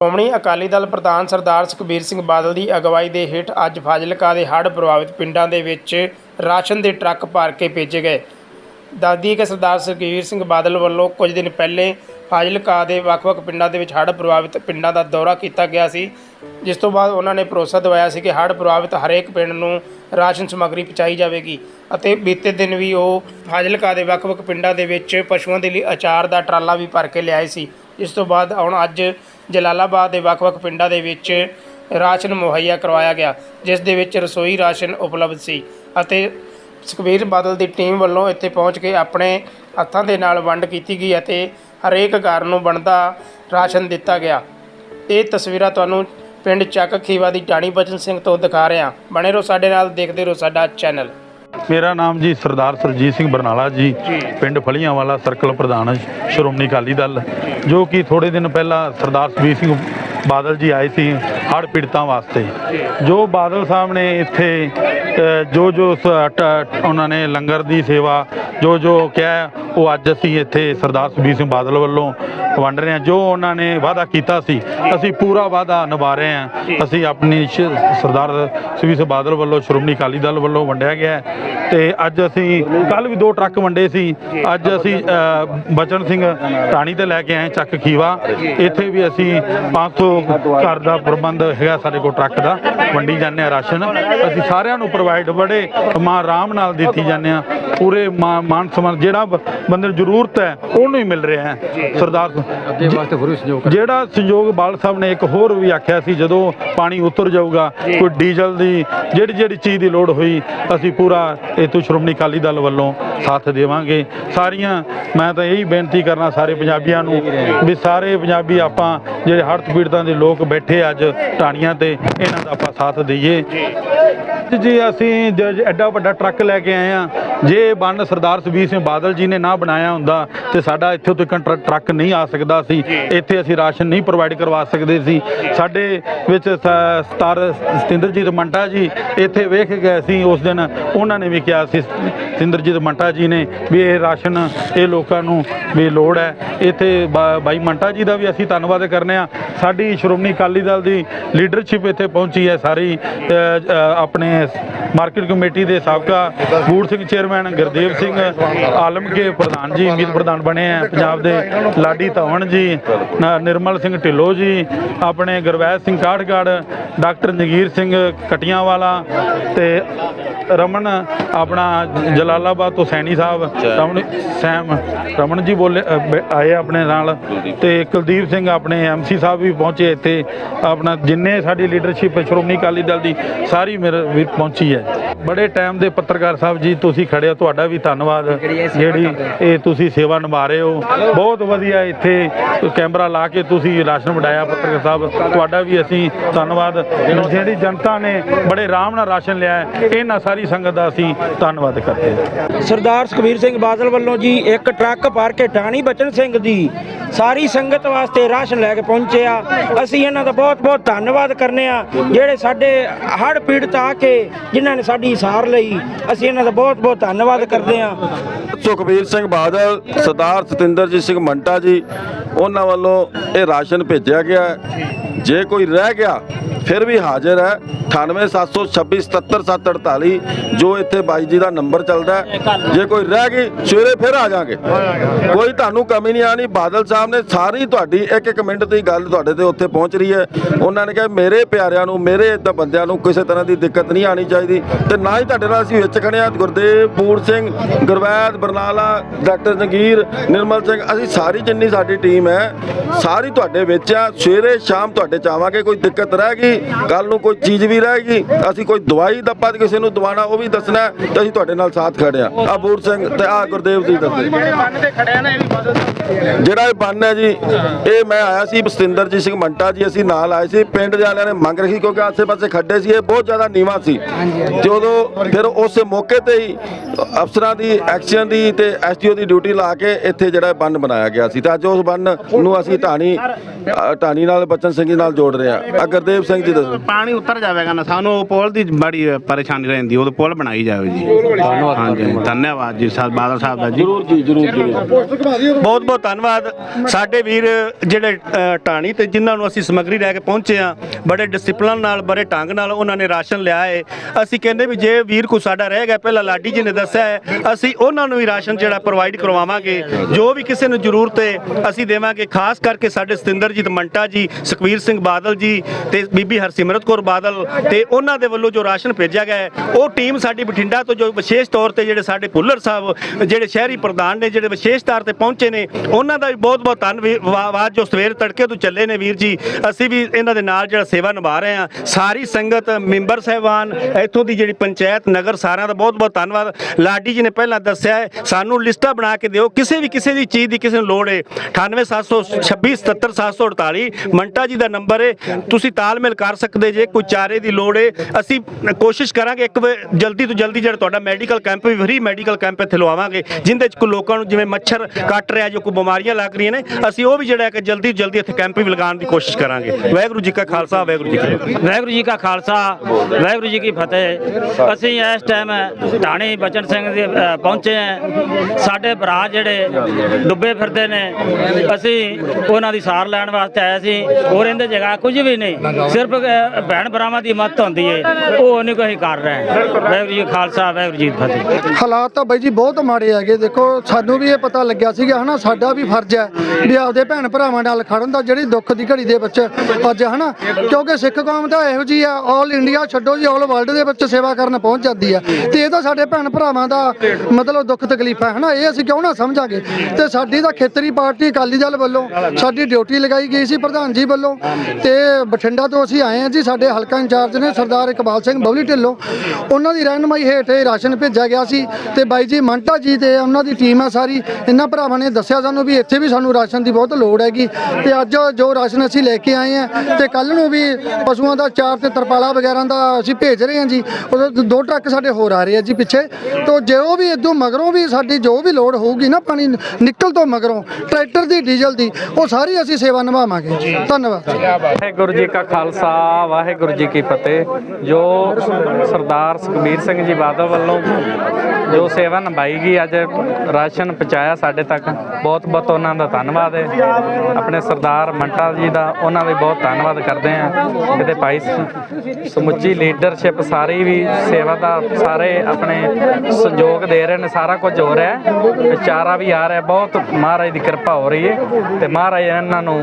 ਸ਼੍ਰੋਮਣੀ ਅਕਾਲੀ ਦਲ ਪ੍ਰਧਾਨ ਸਰਦਾਰ ਸੁਖਬੀਰ ਸਿੰਘ ਬਾਦਲ ਦੀ ਅਗਵਾਈ ਦੇ ਹੇਠ ਅੱਜ ਫਾਜ਼ਿਲਕਾ ਦੇ ਹੜ੍ਹ ਪ੍ਰਭਾਵਿਤ ਪਿੰਡਾਂ ਦੇ ਵਿੱਚ ਰਾਸ਼ਨ ਦੇ ਟਰੱਕ ਭਰ ਕੇ ਭੇਜੇ ਗਏ। ਦੱਸਦੀ ਕਿ ਸਰਦਾਰ ਸੁਖਬੀਰ ਸਿੰਘ ਬਾਦਲ ਵੱਲੋਂ ਕੁਝ ਦਿਨ ਪਹਿਲੇ ਫਾਜ਼ਿਲਕਾ ਦੇ ਵੱਖ-ਵੱਖ ਪਿੰਡਾਂ ਦੇ ਵਿੱਚ ਹੜ੍ਹ ਪ੍ਰਭਾਵਿਤ ਪਿੰਡਾਂ ਦਾ ਦੌਰਾ ਕੀਤਾ ਗਿਆ ਸੀ, ਜਿਸ ਤੋਂ ਬਾਅਦ ਉਹਨਾਂ ਨੇ ਭਰੋਸਾ ਦਿਵਾਇਆ ਸੀ ਕਿ ਹੜ੍ਹ ਪ੍ਰਭਾਵਿਤ ਹਰੇਕ ਪਿੰਡ ਨੂੰ ਰਾਸ਼ਨ ਸਮੱਗਰੀ ਪਹੁੰਚਾਈ ਜਾਵੇਗੀ ਅਤੇ ਬੀਤੇ ਦਿਨ ਵੀ ਉਹ ਫਾਜ਼ਿਲਕਾ ਦੇ ਵੱਖ-ਵੱਖ ਪਿੰਡਾਂ ਦੇ ਵਿੱਚ ਪਸ਼ੂਆਂ ਦੇ ਲਈ ਅਚਾਰ ਦਾ ਟਰਾਲਾ ਵੀ ਭਰ ਕੇ ਲਿਆਏ ਸੀ ਇਸ ਤੋਂ ਬਾਅਦ ਹੁਣ ਅੱਜ ਜਲਾਲਾਬਾਦ ਦੇ ਵੱਖ-ਵੱਖ ਪਿੰਡਾਂ ਦੇ ਵਿੱਚ ਰਾਸ਼ਨ ਮੁਹੱਈਆ ਕਰਵਾਇਆ ਗਿਆ ਜਿਸ ਦੇ ਵਿੱਚ ਰਸੋਈ ਰਾਸ਼ਨ ਉਪਲਬਧ ਸੀ ਅਤੇ ਸੁਖਬੀਰ ਬਾਦਲ ਦੀ ਟੀਮ ਵੱਲੋਂ ਇੱਥੇ ਪਹੁੰਚ ਕੇ ਆਪਣੇ ਹੱਥਾਂ ਦੇ ਨਾਲ ਵੰਡ ਕੀਤੀ ਗਈ ਅਤੇ ਹਰੇਕ ਘਰ ਨੂੰ ਬਣਦਾ ਰਾਸ਼ਨ ਦਿੱਤਾ ਗਿਆ। ਇਹ ਤਸਵੀਰਾਂ ਤੁਹਾਨੂੰ ਪਿੰਡ ਚੱਕ ਖੀਵਾ ਦੀ ਟਾਣੀ ਬਚਨ ਸਿੰਘ ਤੋਂ ਦਿਖਾ ਰਿਹਾ ਬਣੇ ਰਹੋ ਸਾਡੇ ਨਾਲ ਦੇਖਦੇ ਰਹੋ ਸਾਡਾ ਚੈਨਲ। ਮੇਰਾ ਨਾਮ ਜੀ ਸਰਦਾਰ ਸਰਜੀਤ ਸਿੰਘ ਬਰਨਾਲਾ ਜੀ ਪਿੰਡ ਫਲੀਆਂ ਵਾਲਾ ਸਰਕਲ ਪ੍ਰਧਾਨ ਸ਼੍ਰੋਮਣੀ ਅਕਾਲੀ ਦਲ। ਜੋ ਕਿ ਥੋੜੇ ਦਿਨ ਪਹਿਲਾਂ ਸਰਦਾਰ ਸੁਖਬੀਰ ਸਿੰਘ ਬਾਦਲ ਜੀ ਆਏ ਸੀ ਹੜ੍ਹ ਪੀੜਤਾਂ ਵਾਸਤੇ। ਜੋ ਬਾਦਲ ਸਾਹਿਬ ਨੇ ਇੱਥੇ ਜੋ ਜੋ ਸ- ਟ- ਉਹਨਾਂ ਨੇ ਲੰਗਰ ਦੀ ਸੇਵਾ, ਜੋ ਜੋ ਕਿਹਾ, ਉਹ ਅੱਜ ਅਸੀਂ ਇੱਥੇ ਸਰਦਾਰ ਸੁਖਬੀਰ ਸਿੰਘ ਬਾਦਲ ਵੱਲੋਂ ਵੰਡ ਰਹੇ ਹਾਂ। ਜੋ ਉਹਨਾਂ ਨੇ ਵਾਅਦਾ ਕੀਤਾ ਸੀ, ਅਸੀਂ ਪੂਰਾ ਵਾਅਦਾ ਨਿਭਾ ਰਹੇ ਹਾਂ। ਅਸੀਂ ਆਪਣੀ ਸ਼- ਸਰਦਾਰ ਸੁਖਬੀਰ ਸਿੰਘ ਬਾਦਲ ਵੱਲੋਂ, ਸ਼੍ਰੋਮਣੀ ਅਕਾਲੀ ਦਲ ਵੱਲੋਂ ਵੰਡਿਆ ਗਿਆ ਹੈ। ਤੇ ਅੱਜ ਅਸੀਂ ਕੱਲ ਵੀ ਦੋ ਟਰੱਕ ਵੰਡੇ ਸੀ। ਅੱਜ ਅਸੀਂ ਬਚਨ ਸਿੰਘ ਟਾਣੀ ਤੇ ਲੈ ਕੇ ਆਏ ਚੱਕ ਖੀਵਾ। ਇੱਥੇ ਵੀ ਅਸੀਂ 500 ਘਰ ਦਾ ਪ੍ਰਬੰਧ ਹੈਗਾ ਸਾਡੇ ਕੋਲ ਟਰੱਕ ਦਾ। ਵੰਡੀ ਜਾਂਦੇ ਆ ਰਾਸ਼ਨ। ਅਸੀਂ ਸਾਰਿਆਂ ਨੂੰ ਪ੍ਰੋਵਾਈਡ ਬੜੇ ਮਾਂ ਆਰਾਮ ਨਾਲ ਦਿੱਤੀ ਜਾਂਦੇ ਆ। ਪੂਰੇ ਮਾਨ ਸਮਾਨ ਜਿਹੜਾ ਬੰਦੇ ਨੂੰ ਜ਼ਰੂਰਤ ਹੈ ਉਹਨੂੰ ਹੀ ਮਿਲ ਰਿਹਾ ਹੈ ਸਰਦਾਰ ਅੱਗੇ ਵਾਸਤੇ ਹੋਰ ਵੀ ਸਹਿਯੋਗ ਜਿਹੜਾ ਸੰਯੋਗ ਬਾਲ ਸਾਹਿਬ ਨੇ ਇੱਕ ਹੋਰ ਵੀ ਆਖਿਆ ਸੀ ਜਦੋਂ ਪਾਣੀ ਉਤਰ ਜਾਊਗਾ ਕੋਈ ਡੀਜ਼ਲ ਦੀ ਜਿਹੜੀ ਜਿਹੜੀ ਚੀਜ਼ ਦੀ ਲੋੜ ਹੋਈ ਅਸੀਂ ਪੂਰਾ ਇਹ ਤੋਂ ਸ਼੍ਰੋਮਣੀ ਅਕਾਲੀ ਦਲ ਵੱਲੋਂ ਸਾਥ ਦੇਵਾਂਗੇ। ਸਾਰੀਆਂ ਮੈਂ ਤਾਂ ਇਹੀ ਬੇਨਤੀ ਕਰਨਾ ਸਾਰੇ ਪੰਜਾਬੀਆਂ ਨੂੰ ਵੀ ਸਾਰੇ ਪੰਜਾਬੀ ਆਪਾਂ ਜਿਹੜੇ ਹੜ੍ਹ ਪੀੜਤਾਂ ਦੇ ਲੋਕ ਬੈਠੇ ਅੱਜ ਟਾਣੀਆਂ ਤੇ ਇਹਨਾਂ ਦਾ ਆਪਾਂ ਸਾਥ ਦਈਏ। ਜੀ ਅਸੀਂ ਐਡਾ ਵੱਡਾ ਟਰੱਕ ਲੈ ਕੇ ਆਏ ਆ ਜੇ ਬੰਨ ਸਰਦਾਰ ਸੁਖਬੀਰ ਸਿੰਘ ਬਾਦਲ ਜੀ ਨੇ ਨਾ ਬਣਾਇਆ ਹੁੰਦਾ ਤੇ ਸਾਡਾ ਇੱਥੇ ਤੱਕ ਟਰ- ਟਰੱਕ ਨਹੀਂ ਆ ਸਕਦਾ ਸੀ। ਇੱਥੇ ਅਸੀਂ ਰਾਸ਼ਨ ਨਹੀਂ ਪ੍ਰੋਵਾਈਡ ਕਰਵਾ ਸਕਦੇ ਸੀ। ਸਾਡੇ ਵਿੱਚ ਸਤਾਰ ਸਤਿੰਦਰਜੀਤ ਮੰਟਾ ਜੀ ਇੱਥੇ ਵੇਖ ਗਏ ਸੀ। ਉਸ ਦਿਨ ਉਹਨਾਂ ਨੇ ਵੀ ਕਿਹਾ ਸੀ ਸਤਿੰਦਰਜੀਤ ਮੰਟਾ ਜੀ ਨੇ ਵੀ ਇਹ ਰਾਸ਼ਨ ਇਹ ਲੋਕਾਂ ਨੂੰ ਵੀ ਲੋੜ ਹੈ। ਇੱਥੇ ਬਾਈ ਮੰਟਾ ਜੀ ਦਾ ਵੀ ਅਸੀਂ ਧੰਨਵਾਦ ਕਰਨੇ ਆ ਸਾਡੀ ਸ਼੍ਰੋਮਣੀ ਅਕਾਲੀ ਦਲ ਦੀ ਲੀਡਰਸ਼ਿਪ ਇੱਥੇ ਪਹੁੰਚੀ ਹੈ ਸਾਰੀ। ਆਪਣੇ ਮਾਰਕੀਟ ਕਮੇਟੀ ਦੇ ਸਾਬਕਾ ਬੂੜ ਸਿੰਘ ਚੇਅਰਮੈਨ ਗੁਰਦੇਵ ਸਿੰਘ ਆਲਮ ਕੇ ਪ੍ਰਧਾਨ ਜੀ, ਮੀਤ ਪ੍ਰਧਾਨ ਬਣੇ ਆ ਪੰਜਾਬ ਦੇ ਲਾਡੀ ਧਵਨ ਜੀ ਨਿਰਮਲ ਸਿੰਘ ਢਿੱਲੋਂ ਜੀ, ਆਪਣੇ ਗੁਰਵੈਸ ਸਿੰਘ ਕਾਠਗੜ੍ਹ, ਡਾਕਟਰ ਜਗੀਰ ਸਿੰਘ ਕਟੀਆਂ ਵਾਲਾ ਤੇ ਰਮਨ, ਆਪਣਾ ਜਲਾਲਾਬਾਦ ਤੋਂ ਸੈਣੀ ਸਾਹਿਬ, ਰਮਨ, ਸੈਮ, ਰਮਨ ਜੀ ਬੋਲੇ ਆਏ ਆਪਣੇ ਨਾਲ ਤੇ ਕੁਲਦੀਪ ਸਿੰਘ ਆਪਣੇ ਐਮਸੀ ਸਾਹਿਬ ਵੀ ਪਹੁੰਚੇ ਇੱਥੇ, ਆਪਣਾ ਜਿੰਨੇ ਸਾਡੀ ਲੀਡਰਸ਼ਿਪ ਸ਼੍ਰੋਮਣੀ ਅਕਾਲੀ ਦਲ ਦੀ, ਸਾਰੀ ਮੇਰੇ ਵੀ ਪਹੁੰਚੀ ਹੈ। ਬੜੇ ਟਾਈਮ ਦੇ ਪੱਤਰਕਾਰ ਸਾਹਿਬ ਜੀ, ਤੁਸੀਂ ਖੜੇ ਹੋ। ਤੁਹਾਡਾ ਵੀ ਧੰਨਵਾਦ। ਜਿਹੜੀ ਇਹ ਤੁਸੀਂ ਸੇਵਾ ਨਿਭਾ ਰਹੇ ਹੋ। ਬਹੁਤ ਵਧੀਆ ਇੱਥੇ ਕੈਮਰਾ ਲਾ ਕੇ ਤੁਸੀਂ ਰਾਸ਼ਨ ਵਡਾਇਆ ਪੱਤਰਕਾਰ ਸਾਹਿਬ। ਤੁਹਾਡਾ ਵੀ ਅਸੀਂ ਧੰਨਵਾਦ। ਜਿਹੜੀ ਜਨਤਾ ਨੇ ਬੜੇ ਆਰਾਮ ਨਾਲ ਰਾਸ਼ਨ ਲਿਆ ਇਹਨਾਂ ਸਾਰੀ ਸੰਗਤ ਦਾ ਅਸੀਂ ਧੰਨਵਾਦ ਕਰਦੇ ਹਾਂ। ਸਰਦਾਰ ਸੁਖਬੀਰ ਸਿੰਘ ਬਾਦਲ ਵੱਲੋਂ ਜੀ, ਇੱਕ ਟਰੱਕ ਭਰ ਕੇ ਟਾਣੀ ਬਚਨ ਸਿੰਘ ਜੀ ਸਾਰੀ ਸੰਗਤ ਵਾਸਤੇ ਰਾਸ਼ਨ ਲੈ ਕੇ ਪਹੁੰਚੇ ਆ ਅਸੀਂ ਇਹਨਾਂ ਦਾ ਬਹੁਤ ਬਹੁਤ ਧੰਨਵਾਦ ਕਰਨੇ ਆ। ਜਿਹੜੇ ਸਾਡੇ ਹੜ੍ਹ ਪੀੜਤ ਆ ਕੇ ਜਿਨ੍ਹਾਂ ਨੇ ਸਾਡੀ ਸਾਰ ਲਈ। ਅਸੀਂ ਇਹਨਾਂ ਦਾ ਬਹੁਤ ਬਹੁਤ ਧੰਨਵਾਦ ਕਰਦੇ ਹਾਂ। ਸੁਖਬੀਰ ਸਿੰਘ ਬਾਦਲ, ਸਰਦਾਰ ਸਤਿੰਦਰਜੀਤ ਸਿੰਘ ਮੰਟਾ ਜੀ, ਉਹਨਾਂ ਵੱਲੋਂ ਇਹ ਰਾਸ਼ਨ ਭੇਜਿਆ ਗਿਆ। ਜੇ ਕੋਈ ਰਹਿ ਗਿਆ ਫਿਰ ਵੀ ਹਾਜ਼ਰ ਹੈ। 9876277748 ਜੋ ਇੱਥੇ ਬਾਈ ਜੀ ਦਾ ਨੰਬਰ ਚੱਲਦਾ ਜੇ ਕੋਈ ਰਹਿ ਗਈ, ਸਵੇਰੇ ਫਿਰ ਆ ਜਾਾਂਗੇ। ਕੋਈ ਤੁਹਾਨੂੰ ਕਮੀ ਨਹੀਂ ਆਣੀ ਬਾਦਲ ਸਾਹਿਬ ਨੇ ਸਾਰੀ ਤੁਹਾਡੀ ਇੱਕ ਇੱਕ ਮਿੰਟ ਦੀ ਗੱਲ ਤੁਹਾਡੇ ਤੇ ਉੱਥੇ ਪਹੁੰਚ ਰਹੀ ਹੈ। ਉਹਨਾਂ ਨੇ ਕਿਹਾ, ਮੇਰੇ ਪਿਆਰਿਆਂ ਨੂੰ, ਮੇਰੇ ਇਦਾਂ ਬੰਦਿਆਂ ਨੂੰ ਕਿਸੇ ਤਰ੍ਹਾਂ ਦੀ ਦਿੱਕਤ ਨਹੀਂ ਆਣੀ ਚਾਹੀਦੀ। ਤੇ ਨਾ ਹੀ ਤੁਹਾਡੇ ਨਾਲ ਅਸੀਂ ਵਿੱਚ ਖੜੇ ਹਾਂ। ਗੁਰਦੇਵ ਪੂਰ ਸਿੰਘ, ਗੁਰਵੈਦ ਬਰਨਾਲਾ, ਡਾਕਟਰ ਜੰਗੀਰ, ਨਿਰਮਲ ਸਿੰਘ, ਅਸੀਂ ਸਾਰੀ ਜਿੰਨੀ ਸਾਡੀ ਟੀਮ ਹੈ, ਸਾਰੀ ਤੁਹਾਡੇ ਵਿੱਚ ਆ। ਸਵੇਰੇ ਸ਼ਾਮ ਤੁਹਾਡੇ ਚਾਵਾਂਗੇ ਕੋਈ ਦਿੱਕਤ ਰਹਿ ਗਈ ਕੱਲ ਨੂੰ ਕੋਈ ਚੀਜ਼ ਵੀ ਰਹਿ ਗਈ ਅਸੀਂ ਕੋਈ ਦਵਾਈ ਦੱਪਾ ਤੇ ਕਿਸੇ ਨੂੰ ਦਵਾਣਾ ਉਹ ਵੀ ਦੱਸਣਾ ਤੇ ਅਸੀਂ ਤੁਹਾਡੇ ਨਾਲ ਸਾਥ ਖੜੇ ਆ ਆ ਬੂਰ ਸਿੰਘ ਤੇ ਆ ਗੁਰਦੇਵ ਜੀ ਦੱਸਦੇ ਜਿਹੜਾ ਇਹ ਬੰਨ ਹੈ ਜੀ ਇਹ ਮੈਂ ਆਇਆ ਸੀ ਸਤਿੰਦਰਜੀਤ ਸਿੰਘ ਮੰਟਾ ਜੀ ਅਸੀਂ ਨਾਲ ਆਏ ਸੀ ਪਿੰਡ ਦੇ ਵਾਲਿਆਂ ਨੇ ਮੰਗ ਰੱਖੀ ਕਿਉਂਕਿ ਆਸੇ-ਪਾਸੇ ਖੱਡੇ ਸੀ ਇਹ ਬਹੁਤ ਜ਼ਿਆਦਾ ਨੀਵਾਂ ਸੀ। ਉਦੋਂ ਫਿਰ ਉਸੇ ਮੌਕੇ ਤੇ ਹੀ ਅਫਸਰਾਂ ਦੀ ਐਕਸ਼ਨ ਦੀ ਤੇ ਐਸਟੀਓ ਦੀ ਡਿਊਟੀ ਲਾ ਕੇ ਇੱਥੇ ਜਿਹੜਾ ਬੰਨ ਬਣਾਇਆ ਗਿਆ ਸੀ। ਤੇ ਅੱਜ ਉਸ ਬੰਨ ਨੂੰ ਅਸੀਂ ਢਾਣੀ ਢਾਣੀ ਨਾਲ ਬਚਨ ਸਿੰਘ ਜੀ ਨਾਲ ਜੋੜ ਰਹੇ ਆ ਗੁਰਦੇਵ ਸਿੰਘ ਸਿੰਘ ਜੀ ਦੱਸੋ। ਪਾਣੀ ਉਤਰ ਜਾਵੇਗਾ ਨਾ ਸਾਨੂੰ ਉਹ ਪੁਲ ਦੀ ਬੜੀ ਪਰੇਸ਼ਾਨੀ ਰਹਿੰਦੀ ਉਹ ਪੁਲ ਬਣਾਈ ਜਾਵੇ ਜੀ। ਹਾਂਜੀ ਧੰਨਵਾਦ ਜੀ ਸਾਹਿਬ ਬਾਦਲ ਸਾਹਿਬ ਦਾ ਜੀ। ਜੀ ਜਰੂਰ ਜਰੂਰ ਬਹੁਤ ਬਹੁਤ ਧੰਨਵਾਦ। ਸਾਡੇ ਵੀਰ ਜਿਹੜੇ ਢਾਣੀ ਤੇ ਜਿਨ੍ਹਾਂ ਨੂੰ ਅਸੀਂ ਸਮੱਗਰੀ ਲੈ ਕੇ ਪਹੁੰਚੇ ਆ ਬੜੇ ਡਿਸਪਲਿਨ ਨਾਲ ਬੜੇ ਢੰਗ ਨਾਲ ਉਹਨਾਂ ਨੇ ਰਾਸ਼ਨ ਲਿਆ ਹੈ ਅਸੀਂ ਕਹਿੰਦੇ ਵੀ ਜੇ ਵੀਰ ਕੋ ਸਾਡਾ ਰਹਿ ਗਿਆ ਪਹਿਲਾਂ ਲਾਡੀ ਜੀ ਨੇ ਦੱਸਿਆ ਹੈ ਅਸੀਂ ਉਹਨਾਂ ਨੂੰ ਵੀ ਰਾਸ਼ਨ ਜਿਹੜਾ ਪ੍ਰੋਵਾਈਡ ਕਰਵਾਵਾਂਗੇ। ਜੋ ਵੀ ਕਿਸੇ ਨੂੰ ਜ਼ਰੂਰਤ ਹੈ ਅਸੀਂ ਦੇਵਾਂਗੇ। ਖਾਸ ਕਰਕੇ ਸਾਡੇ ਸਤਿੰਦਰਜੀਤ ਮੰਟਾ ਜੀ ਸੁਖਵੀਰ ਸਿੰਘ ਬਾਦਲ ਜੀ ਤੇ ਬੀਬੀ ਹਰਸਿਮਰਤ ਕੌਰ ਬਾਦਲ ਤੇ ਉਹਨਾਂ ਦੇ ਵੱਲੋਂ ਜੋ ਰਾਸ਼ਨ ਭੇਜਿਆ ਗਿਆ ਹੈ, ਉਹ ਟੀਮ ਸਾਡੀ ਬਠਿੰਡਾ ਤੋਂ ਜੋ ਵਿਸ਼ੇਸ਼ ਤੌਰ ਤੇ ਜਿਹੜੇ ਸਾਡੇ ਭੁੱਲਰ ਸਾਹਿਬ, ਜਿਹੜੇ ਸ਼ਹਿਰੀ ਪ੍ਰਧਾਨ ਨੇ, ਜਿਹੜੇ ਵਿਸ਼ੇਸ਼ ਤੌਰ ਤੇ ਪਹੁੰਚੇ ਨੇ, ਉਹਨਾਂ ਦਾ ਵੀ ਬਹੁਤ ਬਹੁਤ ਧੰਨਵਾਦ ਜੋ ਸਵੇਰ ਤੜਕੇ ਤੋਂ ਚੱਲੇ ਨੇ ਵੀਰ ਜੀ। ਅਸੀਂ ਵੀ ਇਹਨਾਂ ਦੇ ਨਾਲ ਜਿਹੜਾ ਸੇਵਾ ਨਿਭਾ ਰਹੇ ਹਾਂ। ਸਾਰੀ ਸੰਗਤ, ਮੈਂਬਰ ਸਹਿਬਾਨ, ਇੱਥੋਂ ਦੀ ਜਿਹੜੀ ਪੰਚਾਇਤ, ਨਗਰ ਸਾਰਿਆਂ ਦਾ ਬਹੁਤ ਬਹੁਤ ਧੰਨਵਾਦ। ਲਾਡੀ ਜੀ ਨੇ ਪਹਿਲਾਂ ਦੱਸਿਆ ਹੈ, ਸਾਨੂੰ ਲਿਸਟਾਂ ਬਣਾ ਕੇ ਦਿਓ। ਕਿਸੇ ਵੀ ਕਿਸੇ ਦੀ ਚੀਜ਼ ਦੀ ਕਿਸੇ ਨੂੰ ਲੋੜ ਹੈ। 9876277748 ਮੰਟਾ ਜੀ ਦਾ ਨੰਬਰ ਹੈ। ਤੁਸੀਂ ਤਾਲਮੇਲ ਕਰ ਸਕਦੇ ਜੇ, ਕੋਈ ਚਾਰੇ ਦੀ ਲੋੜ ਹੈ ਅਸੀਂ ਕੋਸ਼ਿਸ਼ ਕਰਾਂਗੇ ਇੱਕ ਜਲਦੀ ਤੋਂ ਜਲਦੀ ਜਿਹੜਾ ਤੁਹਾਡਾ ਮੈਡੀਕਲ ਕੈਂਪ ਵੀ ਫਰੀ ਮੈਡੀਕਲ ਕੈਂਪ ਇੱਥੇ ਲਵਾਵਾਂਗੇ, ਜਿੰਦੇ ਚ ਕੋਈ ਲੋਕਾਂ ਨੂੰ ਜਿਵੇਂ ਮੱਛਰ ਕੱਟ ਰਿਹਾ ਜੋ ਕੋਈ ਬਿਮਾਰੀਆਂ ਲੱਗ ਰਹੀਆਂ ਨੇ, ਅਸੀਂ ਉਹ ਵੀ ਜਿਹੜਾ ਹੈ ਕਿ ਜਲਦੀ ਤੋਂ ਜਲਦੀ ਇੱਥੇ ਕੈਂਪ ਵੀ ਲਗਾਉਣ ਦੀ ਕੋਸ਼ਿਸ਼ ਕਰਾਂਗੇ। ਵਾਹਿਗੁਰੂ ਜੀ ਕਾ ਖਾਲਸਾ, ਵਾਹਿਗੁਰੂ ਜੀ ਕੀ ਫਤਿਹ। ਵਾਹਿਗੁਰੂ ਜੀ ਕਾ ਖਾਲਸਾ, ਵਾਹਿਗੁਰੂ ਜੀ ਕੀ ਫਤਿਹ। ਅਸੀਂ ਇਸ ਟਾਈਮ ਢਾਣੀ ਬਚਨ ਸਿੰਘ ਦੇ ਪਹੁੰਚੇ ਹਾਂ। ਸਾਡੇ ਭਰਾ ਜਿਹੜੇ ਡੁੱਬੇ ਫਿਰਦੇ ਨੇ, ਅਸੀਂ ਉਹਨਾਂ ਦੀ ਸਾਰ ਲੈਣ ਵਾਸਤੇ ਆਏ ਸੀ। ਹੋਰ ਇਹਦੇ ਜਗ੍ਹਾ ਕੁਝ ਵੀ ਨਹੀਂ। ਸਿਰਫ ਅ, ਭੈਣ ਭਰਾਵਾਂ ਦੀ ਮਦਦ ਹੁੰਦੀ ਹੈ ਉਹ ਨਹੀਂ ਕੋਈ ਕਰ ਰਿਹਾ। ਵਾਹਿਗੁਰੂ ਜੀ ਕਾ ਖਾਲਸਾ ਵਾਹਿਗੁਰੂ ਜੀ ਕੀ ਫਤਿਹ। ਹਾਲਾਤ ਤਾਂ ਬਾਈ ਜੀ ਬਹੁਤ ਮਾੜੇ ਹੈਗੇ। ਦੇਖੋ ਸਾਨੂੰ ਵੀ ਇਹ ਪਤਾ ਲੱਗਿਆ ਸੀਗਾ ਹਨਾ ਸਾਡਾ ਵੀ ਫਰਜ਼ ਹੈ ਵੀ ਆਪਦੇ ਭੈਣ ਭਰਾਵਾਂ ਨਾਲ ਖੜਨ ਦਾ ਜਿਹੜੀ ਦੁੱਖ ਦੀ ਘੜੀ ਦੇ ਵਿੱਚ ਅੱਜ ਹਨਾ ਕਿਉਂਕਿ ਸਿੱਖ ਕੌਮ ਤਾਂ ਇਹੋ ਜੀ ਆ ਆਲ ਇੰਡੀਆ ਛੱਡੋ ਜੀ ਆਲ ਵਰਲਡ ਦੇ ਵਿੱਚ ਸੇਵਾ ਕਰਨ ਪਹੁੰਚ ਜਾਂਦੀ ਆ ਤੇ ਇਹ ਤਾਂ ਸਾਡੇ ਭੈਣ ਭਰਾਵਾਂ ਦਾ ਮਤਲਬ ਦੁੱਖ ਤਕਲੀਫ ਹੈ ਹਨਾ ਇਹ ਅਸੀਂ ਕਿਉਂ ਨਾ ਸਮਝਾਂਗੇ? ਤੇ ਸਾਡੀ ਤਾਂ ਖੇਤਰੀ ਪਾਰਟੀ ਅਕਾਲੀ ਦਲ ਵੱਲੋਂ ਸਾਡੀ ਡਿਊਟੀ ਲਗਾਈ ਗਈ ਸੀ ਪ੍ਰਧਾਨ ਜੀ ਵੱਲੋਂ। ਤੇ ਬਠਿੰਡਾ ਤੋਂ ਅਸੀਂ ਆਏ ਹਾਂ ਜੀ ਸਾਡੇ ਹਲਕਾ ਇੰਚਾਰਜ ਨੇ ਸਰਦਾਰ ਇਕਬਾਲ ਸਿੰਘ ਬਬਲੀ ਢਿੱਲੋਂ। ਉਹਨਾਂ ਦੀ ਰਹਿਨਮਾਈ ਹੇਠ ਇਹ ਰਾਸ਼ਨ ਭੇਜਿਆ ਗਿਆ ਸੀ ਤੇ ਬਾਈ ਜੀ ਮੰਟਾ ਜੀ ਤੇ ਉਹਨਾਂ ਦੀ ਟੀਮ ਆ ਸਾਰੀ ਇਹਨਾਂ ਭਰਾਵਾਂ ਨੇ ਦੱਸਿਆ ਸਾਨੂੰ ਵੀ ਇੱਥੇ ਵੀ ਸਾਨੂੰ ਰਾਸ਼ਨ ਦੀ ਬਹੁਤ ਲੋੜ ਹੈਗੀ ਤੇ ਅੱਜ ਜੋ ਰਾਸ਼ਨ ਅਸੀਂ ਲੈ ਕੇ ਆਏ ਆ ਤੇ ਕੱਲ ਨੂੰ ਵੀ ਪਸ਼ੂਆਂ ਦਾ ਚਾਰ ਤੇ ਤਰਪਾਲਾ ਵਗੈਰਾ ਦਾ ਅਸੀਂ ਭੇਜ ਰਹੇ ਹਾਂ ਜੀ ਉਹਦੇ ਦੋ ਟਰੱਕ ਸਾਡੇ ਹੋਰ ਆ ਰਹੇ ਆ ਜੀ ਪਿੱਛੇ। ਤੋਂ ਜੋ ਵੀ ਇਦੋਂ ਮਗਰੋਂ ਵੀ ਸਾਡੀ ਜੋ ਵੀ ਲੋੜ ਹੋਊਗੀ ਨਾ ਪਾਣੀ ਨਿਕਲ ਤੋਂ ਮਗਰੋਂ ਟਰੈਕਟਰ ਦੀ ਡੀਜ਼ਲ ਦੀ ਉਹ ਸਾਰੀ ਅਸੀਂ ਸੇਵਾ ਨਿਭਾਵਾਂਗੇ ਧੰਨਵਾਦ। ਵਾਹਿਗੁਰੂ ਜੀ ਕਾ ਖਾਲਸਾ ਵਾਹਿਗੁਰੂ ਜੀ ਕੀ ਫਤਿਹ। ਜੋ ਸਰਦਾਰ ਸੁਖਬੀਰ ਸਿੰਘ ਜੀ ਬਾਦਲ ਵੱਲੋਂ ਜੋ ਸੇਵਾ ਨਿਭਾਈ ਗਈ, ਅੱਜ ਰਾਸ਼ਨ ਪਹੁੰਚਾਇਆ ਸਾਡੇ ਤੱਕ। ਬਹੁਤ ਬਹੁਤ ਉਹਨਾਂ ਦਾ ਧੰਨਵਾਦ ਹੈ। ਆਪਣੇ ਸਰਦਾਰ ਮੰਟਾ ਜੀ ਦਾ ਉਹਨਾਂ ਦਾ ਵੀ ਬਹੁਤ ਧੰਨਵਾਦ ਕਰਦੇ ਆ ਇਹਦੇ ਭਾਈ ਸਮੁੱਚੀ ਲੀਡਰਸ਼ਿਪ ਸਾਰੀ ਵੀ ਸੇਵਾ ਦਾ ਸਾਰੇ ਆਪਣੇ ਸਹਿਯੋਗ ਦੇ ਰਹੇ ਨੇ, ਸਾਰਾ ਕੁਝ ਹੋ ਰਿਹਾ ਹੈ। ਵਿਚਾਰਾ ਵੀ ਆ ਰਿਹਾ, ਬਹੁਤ ਮਹਾਰਾਜ ਦੀ ਕਿਰਪਾ ਹੋ ਰਹੀ ਹੈ। ਤੇ ਮਹਾਰਾਜ ਇਹਨਾਂ ਨੂੰ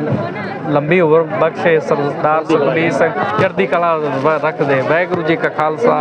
ਲੰਬੀ ਉਮਰ ਬਖਸ਼ੇ, ਸਰਦਾਰ ਸੁਖਬੀਰ ਸਿੰਘ ਚੜ੍ਹਦੀ ਕਲਾ ਰੱਖਦੇ, ਵਾਹਿਗੁਰੂ ਜੀ ਕਾ ਖਾਲਸਾ